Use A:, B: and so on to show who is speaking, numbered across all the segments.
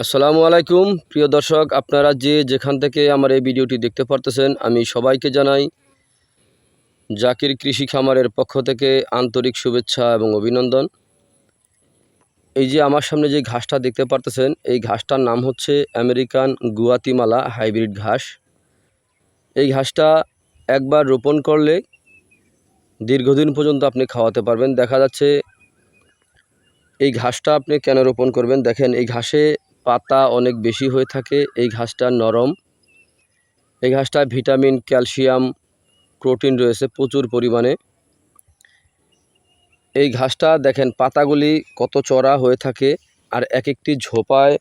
A: আসসালামু আলাইকুম। প্রিয় দর্শক, আপনারা যে যেখান থেকে আমার এই ভিডিওটি দেখতে পারতেছেন, আমি সবাইকে জানাই জাকির কৃষি খামারের পক্ষ থেকে আন্তরিক শুভেচ্ছা এবং অভিনন্দন। এই যে আমার সামনে যে ঘাসটা দেখতে পারতেছেন, এই ঘাসটার নাম হচ্ছে আমেরিকান গুয়াতিমালা হাইব্রিড ঘাস। এই ঘাসটা একবার রোপণ করলে দীর্ঘদিন পর্যন্ত আপনি খাওয়াতে পারবেন। দেখা যাচ্ছে, এই ঘাসটা আপনি কেন রোপণ করবেন? দেখেন, এই ঘাসে পাতা অনেক বেশি হয়ে থাকে, এই ঘাসটা নরম। এই ঘাসটা ভিটামিন, ক্যালসিয়াম, প্রোটিন রয়েছে প্রচুর পরিমাণে। এই ঘাসটা দেখেন পাতাগুলি কত চড়া হয়ে থাকে আর এক একটি ঝোপায়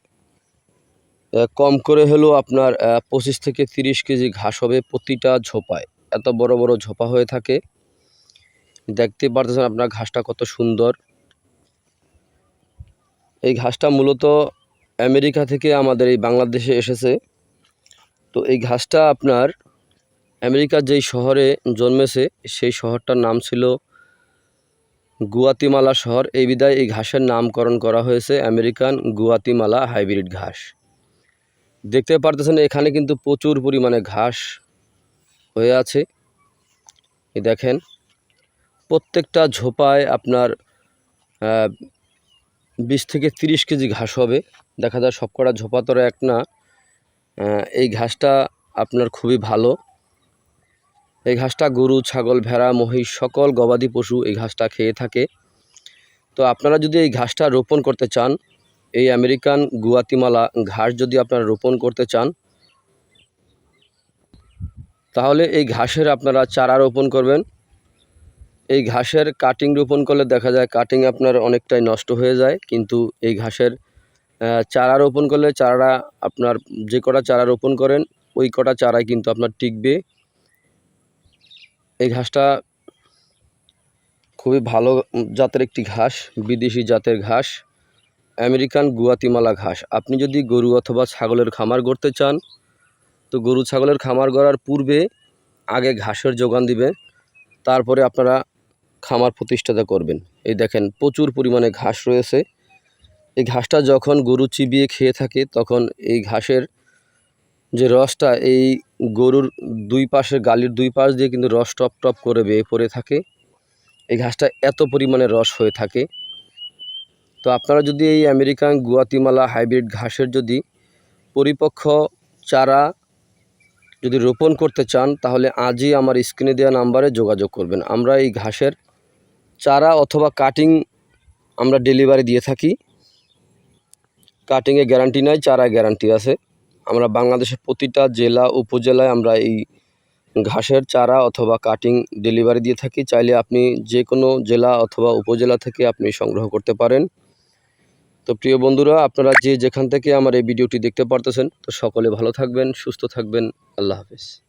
A: কম করে হলেও আপনার পঁচিশ থেকে তিরিশ কেজি ঘাস হবে প্রতিটা ঝোপায়। এত বড় বড় ঝোপা হয়ে থাকে। দেখতে পারতেছেন আপনার ঘাসটা কত সুন্দর। এই ঘাসটা মূলত আমেরিকা থেকে আমাদের এই বাংলাদেশে এসেছে। তো এই ঘাসটা আপনার আমেরিকার যেই শহরে জন্মেছে, সেই শহরটার নাম ছিল গুয়াতিমালা শহর। এই বিদায় এই ঘাসের নামকরণ করা হয়েছে আমেরিকান গুয়াতিমালা হাইব্রিড ঘাস। দেখতে পারতেছেন এখানে কিন্তু প্রচুর পরিমাণে ঘাস হয়ে আছে। দেখেন, প্রত্যেকটা ঝোপায় আপনার বিশ থেকে তিরিশ কেজি ঘাস হবে। দেখা যায় সবকটা ঝোপা তোরা এক না। এই ঘাসটা আপনার খুবই ভালো। এই ঘাসটা গরু, ছাগল, ভেড়া, মহিষ, সকল গবাদি পশু এই ঘাসটা খেয়ে থাকে। তো আপনারা যদি এই ঘাসটা রোপণ করতে চান, এই আমেরিকান গুয়াতিমালা ঘাস যদি আপনারা রোপণ করতে চান, তাহলে এই ঘাসের আপনারা চারা রোপণ করবেন। এই ঘাসের কাটিং রোপণ করলে দেখা যায় কাটিং আপনার অনেকটাই নষ্ট হয়ে যায়। কিন্তু এই ঘাসের চারা রোপণ করলে চারা আপনার যে কটা চারা রোপণ করেন, ওই কটা চারাই কিন্তু আপনার টিকবে। এই ঘাসটা খুবই ভালো জাতের একটি ঘাস, বিদেশি জাতের ঘাস, আমেরিকান গুয়াতিমালা ঘাস। আপনি যদি গরু অথবা ছাগলের খামার গড়তে চান, তো গরু ছাগলের খামার গড়ার পূর্বে আগে ঘাসের যোগান দিবে তারপরে আপনারা খামার প্রতিষ্ঠাতা করবেন। এই দেখেন, প্রচুর পরিমাণে ঘাস রয়েছে। এই ঘাসটা যখন গরু চিবিয়ে খেয়ে থাকে, তখন এই ঘাসের যে রসটা, এই গরুর দুই পাশের গালির দুই পাশ দিয়ে কিন্তু রস টপ টপ করে বেয়ে পড়ে থাকে। এই ঘাসটা এত পরিমাণে রস হয়ে থাকে। তো আপনারা যদি এই আমেরিকান গুয়াতিমালা হাইব্রিড ঘাসের যদি পরিপক্ষ চারা যদি রোপণ করতে চান, তাহলে আজই আমার স্ক্রিনে দেওয়া নাম্বারে যোগাযোগ করবেন। আমরা এই ঘাসের চারা অথবা কাটিং আমরা ডেলিভারি দিয়ে থাকি। কাটিংয়ে গ্যারান্টি নাই চারা গ্যারান্টি আছে। আমরা বাংলাদেশের প্রতিটা জেলা, উপজেলায় আমরা এই ঘাসের চারা অথবা কাটিং ডেলিভারি দিয়ে থাকি। চাইলে আপনি যে কোনো জেলা অথবা উপজেলা থেকে আপনি সংগ্রহ করতে পারেন। তো প্রিয় বন্ধুরা, আপনারা যে যেখান থেকে আমার এই ভিডিওটি দেখতে পারতেছেন, তো সকলে ভালো থাকবেন, সুস্থ থাকবেন। আল্লাহ হাফেজ।